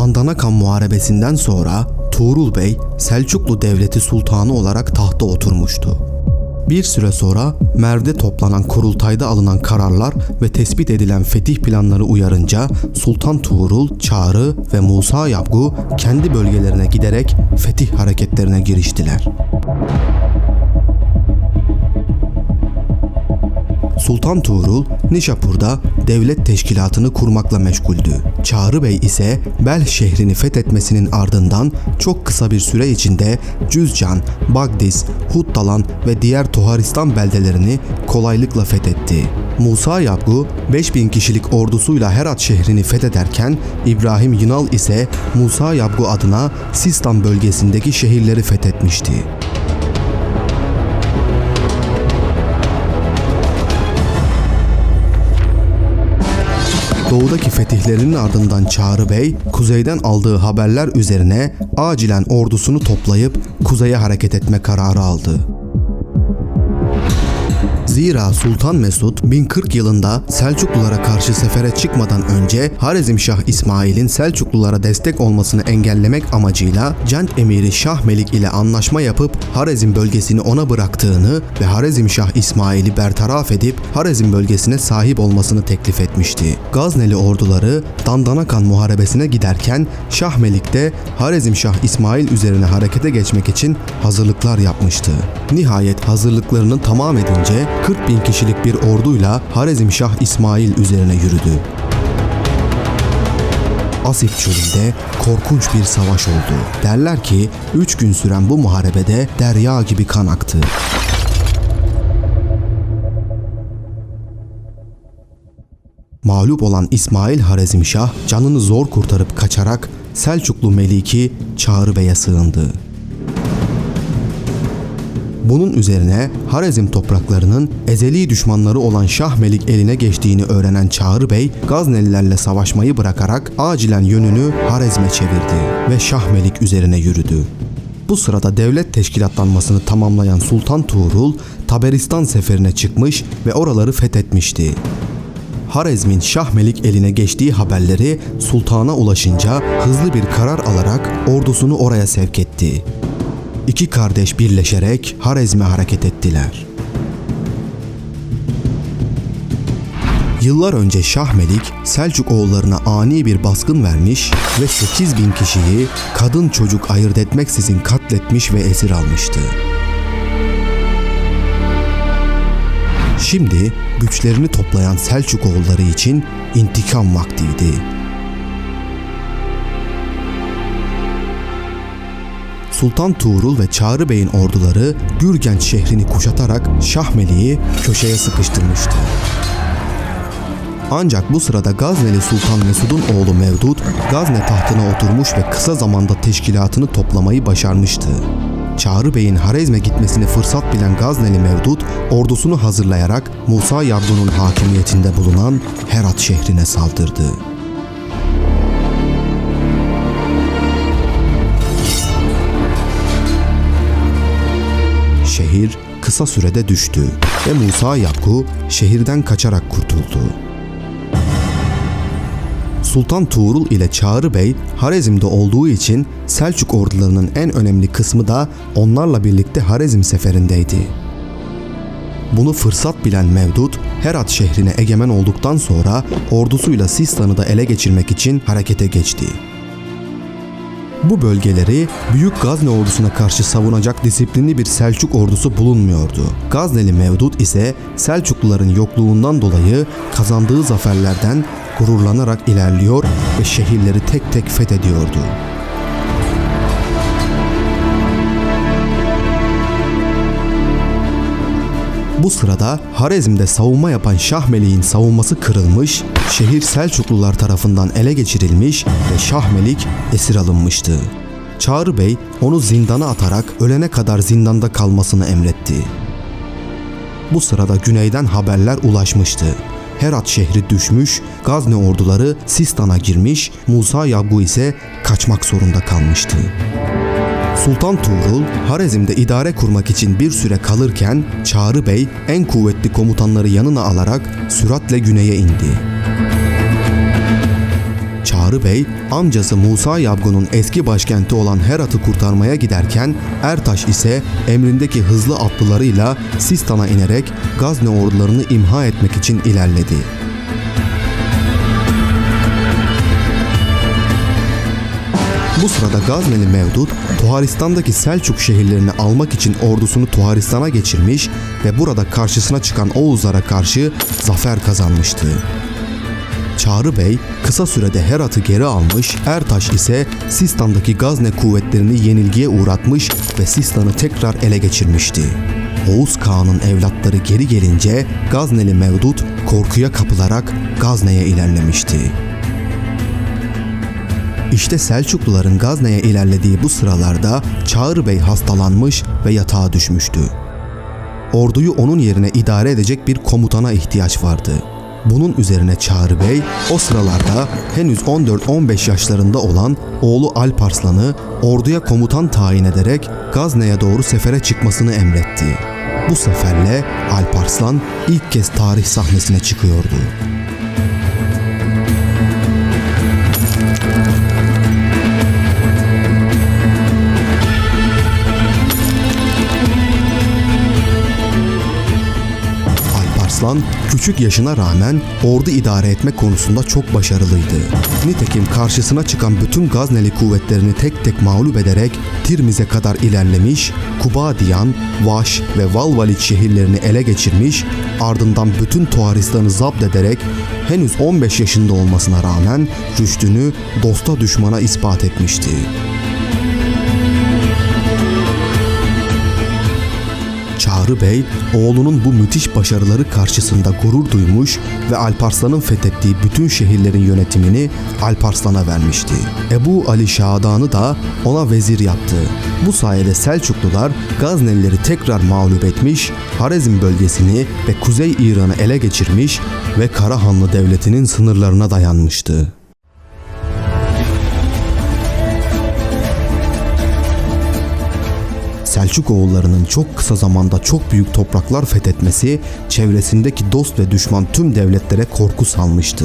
Dandanakan Muharebesi'nden sonra Tuğrul Bey Selçuklu Devleti Sultanı olarak tahta oturmuştu. Bir süre sonra Merv'de toplanan kurultayda alınan kararlar ve tespit edilen fetih planları uyarınca Sultan Tuğrul, Çağrı ve Musa Yabgu kendi bölgelerine giderek fetih hareketlerine giriştiler. Sultan Tuğrul, Nişapur'da devlet teşkilatını kurmakla meşguldü. Çağrı Bey ise Bel şehrini fethetmesinin ardından çok kısa bir süre içinde Cüzcan, Bagdis, Huttalan ve diğer Toharistan beldelerini kolaylıkla fethetti. Musa Yabgu 5000 kişilik ordusuyla Herat şehrini fethederken İbrahim Yınal ise Musa Yabgu adına Sistan bölgesindeki şehirleri fethetmişti. Doğudaki fetihlerinin ardından Çağrı Bey, kuzeyden aldığı haberler üzerine acilen ordusunu toplayıp kuzeye hareket etme kararı aldı. Zira Sultan Mesud 1040 yılında Selçuklulara karşı sefere çıkmadan önce Harizmşah İsmail'in Selçuklulara destek olmasını engellemek amacıyla Cent emiri Şah Melik ile anlaşma yapıp Harezm bölgesini ona bıraktığını ve Harizmşah İsmail'i bertaraf edip Harezm bölgesine sahip olmasını teklif etmişti. Gazneli orduları Dandanakan muharebesine giderken Şah Melik de Harizmşah İsmail üzerine harekete geçmek için hazırlıklar yapmıştı. Nihayet hazırlıklarını tamam edince 40 bin kişilik bir orduyla Harizmşah İsmail üzerine yürüdü. Asif çölünde korkunç bir savaş oldu. Derler ki 3 gün süren bu muharebede derya gibi kan aktı. Mağlup olan İsmail Harizmşah canını zor kurtarıp kaçarak Selçuklu Meliki Çağrı Bey'e sığındı. Bunun üzerine Harezm topraklarının ezeli düşmanları olan Şah Melik eline geçtiğini öğrenen Çağrı Bey, Gaznelilerle savaşmayı bırakarak acilen yönünü Harezm'e çevirdi ve Şah Melik üzerine yürüdü. Bu sırada devlet teşkilatlanmasını tamamlayan Sultan Tuğrul, Taberistan seferine çıkmış ve oraları fethetmişti. Harezm'in Şah Melik eline geçtiği haberleri sultana ulaşınca hızlı bir karar alarak ordusunu oraya sevk etti. İki kardeş birleşerek Harezm'e hareket ettiler. Yıllar önce Şah Melik Selçuk oğullarına ani bir baskın vermiş ve 8 bin kişiyi kadın çocuk ayırt etmeksizin katletmiş ve esir almıştı. Şimdi güçlerini toplayan Selçuk oğulları için intikam vaktiydi. Sultan Tuğrul ve Çağrı Bey'in orduları Gürgenç şehrini kuşatarak Şahmeli'yi köşeye sıkıştırmıştı. Ancak bu sırada Gazneli Sultan Mesud'un oğlu Mevdud Gazne tahtına oturmuş ve kısa zamanda teşkilatını toplamayı başarmıştı. Çağrı Bey'in Harezm'e gitmesini fırsat bilen Gazneli Mevdud ordusunu hazırlayarak Musa Yabdu'nun hakimiyetinde bulunan Herat şehrine saldırdı. Şehir kısa sürede düştü ve Musa Yabgu şehirden kaçarak kurtuldu. Sultan Tuğrul ile Çağrı Bey Harezm'de olduğu için Selçuk ordularının en önemli kısmı da onlarla birlikte Harezm seferindeydi. Bunu fırsat bilen Mevdut, Herat şehrine egemen olduktan sonra ordusuyla Sistan'ı da ele geçirmek için harekete geçti. Bu bölgeleri Büyük Gazne ordusuna karşı savunacak disiplinli bir Selçuk ordusu bulunmuyordu. Gazneli Mevdut ise Selçukluların yokluğundan dolayı kazandığı zaferlerden gururlanarak ilerliyor ve şehirleri tek tek fethediyordu. Bu sırada Harezm'de savunma yapan Şahmelik'in savunması kırılmış, şehir Selçuklular tarafından ele geçirilmiş ve Şahmelik esir alınmıştı. Çağrı Bey onu zindana atarak ölene kadar zindanda kalmasını emretti. Bu sırada güneyden haberler ulaşmıştı. Herat şehri düşmüş, Gazne orduları Sistan'a girmiş, Musa Yabgu ise kaçmak zorunda kalmıştı. Sultan Tuğrul, Harezm'de idare kurmak için bir süre kalırken Çağrı Bey en kuvvetli komutanları yanına alarak süratle güneye indi. Çağrı Bey, amcası Musa Yabgun'un eski başkenti olan Herat'ı kurtarmaya giderken Ertaş ise emrindeki hızlı atlılarıyla Sistan'a inerek Gazne ordularını imha etmek için ilerledi. Bu sırada Gazneli Mevdut, Tuharistan'daki Selçuk şehirlerini almak için ordusunu Tuharistan'a geçirmiş ve burada karşısına çıkan Oğuzlara karşı zafer kazanmıştı. Çağrı Bey kısa sürede Herat'ı geri almış, Ertaş ise Sistan'daki Gazne kuvvetlerini yenilgiye uğratmış ve Sistan'ı tekrar ele geçirmişti. Oğuz Kağan'ın evlatları geri gelince Gazneli Mevdut korkuya kapılarak Gazne'ye ilerlemişti. İşte Selçukluların Gazne'ye ilerlediği bu sıralarda Çağrı Bey hastalanmış ve yatağa düşmüştü. Orduyu onun yerine idare edecek bir komutana ihtiyaç vardı. Bunun üzerine Çağrı Bey o sıralarda henüz 14-15 yaşlarında olan oğlu Alparslan'ı orduya komutan tayin ederek Gazne'ye doğru sefere çıkmasını emretti. Bu seferle Alparslan ilk kez tarih sahnesine çıkıyordu. Alparslan küçük yaşına rağmen ordu idare etme konusunda çok başarılıydı. Nitekim karşısına çıkan bütün Gazneli kuvvetlerini tek tek mağlup ederek Tirmiz'e kadar ilerlemiş, Kubadiyan, Vaş ve Valvalit şehirlerini ele geçirmiş, ardından bütün Tuharistan'ı zapt ederek henüz 15 yaşında olmasına rağmen rüştünü dosta düşmana ispat etmişti. Çağrı Bey, oğlunun bu müthiş başarıları karşısında gurur duymuş ve Alparslan'ın fethettiği bütün şehirlerin yönetimini Alparslan'a vermişti. Ebu Ali Şadan'ı da ona vezir yaptı. Bu sayede Selçuklular Gaznelileri tekrar mağlup etmiş, Harezm bölgesini ve Kuzey İran'ı ele geçirmiş ve Karahanlı Devleti'nin sınırlarına dayanmıştı. Selçuk oğullarının çok kısa zamanda çok büyük topraklar fethetmesi çevresindeki dost ve düşman tüm devletlere korku salmıştı.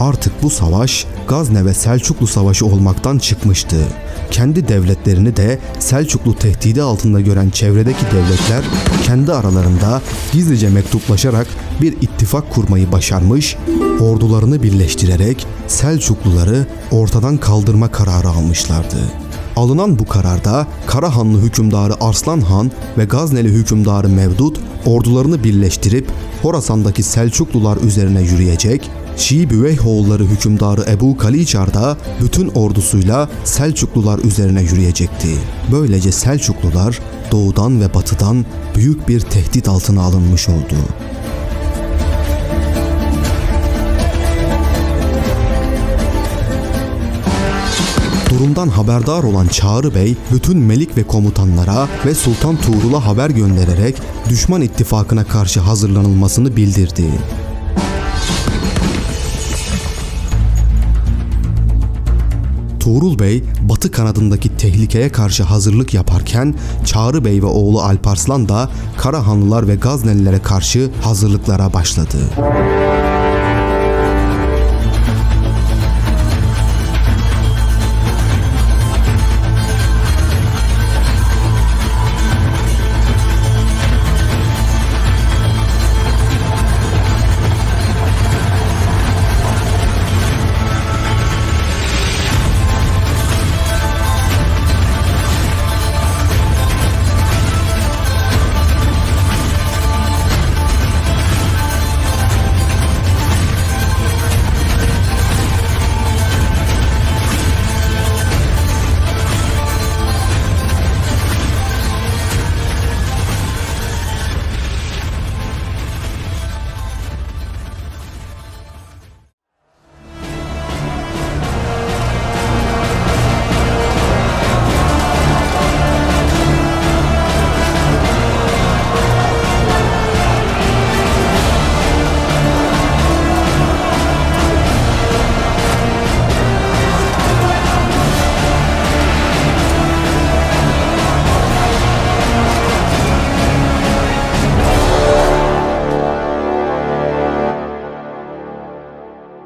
Artık bu savaş Gazne ve Selçuklu savaşı olmaktan çıkmıştı. Kendi devletlerini de Selçuklu tehdidi altında gören çevredeki devletler kendi aralarında gizlice mektuplaşarak bir ittifak kurmayı başarmış, ordularını birleştirerek Selçukluları ortadan kaldırma kararı almışlardı. Alınan bu kararda Karahanlı hükümdarı Arslan Han ve Gazneli hükümdarı Mevdut ordularını birleştirip Horasan'daki Selçuklular üzerine yürüyecek, Şii Büveyhoğulları hükümdarı Ebu Kaliçar da bütün ordusuyla Selçuklular üzerine yürüyecekti. Böylece Selçuklular doğudan ve batıdan büyük bir tehdit altına alınmış oldu. Durumdan haberdar olan Çağrı Bey bütün melik ve komutanlara ve Sultan Tuğrul'a haber göndererek düşman ittifakına karşı hazırlanılmasını bildirdi. Tuğrul Bey batı kanadındaki tehlikeye karşı hazırlık yaparken Çağrı Bey ve oğlu Alparslan da Karahanlılar ve Gaznelilere karşı hazırlıklara başladı.